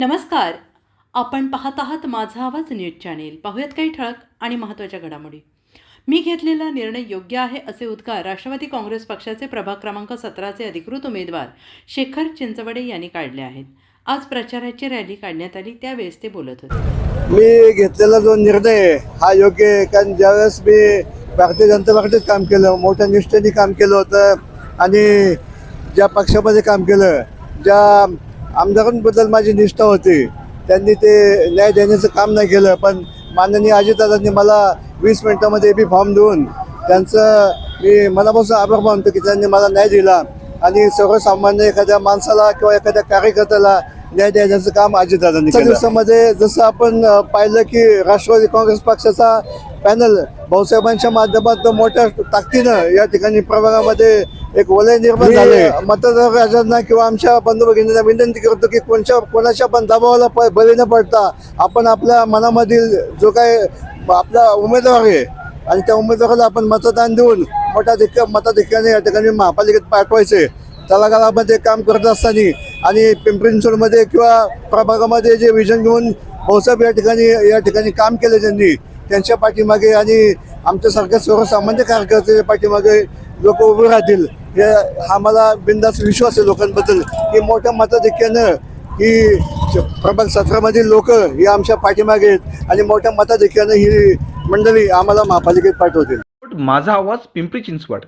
नमस्कार. आपण पाहत आहात माझा आवाज न्यूज चॅनेल. पाहूयात काही ठळक आणि महत्त्वाच्या घडामोडी. मी घेतलेला निर्णय योग्य आहे असे उद्गार राष्ट्रवादी काँग्रेस पक्षाचे प्रभाग क्रमांक सतराचे अधिकृत उमेदवार शेखर चिंचवडे यांनी काढले आहेत. आज प्रचाराची रॅली काढण्यात आली त्यावेळेस ते बोलत होते. मी घेतलेला जो निर्णय हा योग्य आहे कारण ज्यावेळेस मी भारतीय जनता पार्टीत काम केलं मोठ्या निष्ठेने काम केलं होतं आणि ज्या पक्षामध्ये काम केलं ज्या आमदारांबद्दल माझी निष्ठा होती. त्यांनी ते न्याय देण्याचं काम नाही केलं पण माननीय अजितदादांनी मला वीस मिनिटामध्ये बी फॉर्म देऊन त्यांचं मी मनापासून आभार मानतो की त्यांनी मला न्याय दिला आणि सर्वसामान्य एखाद्या माणसाला किंवा एखाद्या कार्यकर्त्याला न्याय देण्याचं काम अजितदादांनी दिवसामध्ये जसं आपण पाहिलं की राष्ट्रवादी काँग्रेस पक्षाचा पॅनल भाऊसाहेबांच्या माध्यमातून मोठ्या ताकदीनं या ठिकाणी प्रभागामध्ये एक वलय निर्माण झाले. मतदार राजांना किंवा आमच्या बंधू भगिनींना विनंती करतो की कोणच्या कोणाच्या पण दबावाला बळी न पडता आपण आपल्या मनामधील जो काय आपला उमेदवार आहे आणि त्या उमेदवाराला आपण मतदान देऊन मोठ्या धिक्का मताधिक्याने या ठिकाणी महापालिकेत पाठवायचे. तलागाळामध्ये काम करत असताना आणि पिंपरी किंवा प्रभागामध्ये जे विजन घेऊन भाऊसाहेब या ठिकाणी या ठिकाणी काम केले त्यांनी त्यांच्या पाठीमागे आणि आमच्यासारख्या सर्वसामान्य कार्यकर्त्याच्या पाठीमागे लोक उभे राहतील. हे हा मला बिंदास विश्वास आहे लोकांबद्दल. की मोठ्या मताधिक्यानं ही प्रभाग सत्रामधील लोक ही आमच्या पाठीमागे आहेत आणि मोठ्या मताधिक्यानं ही मंडळी आम्हाला महापालिकेत पाठवतील. माझा आवाज पिंपरी चिंचवड.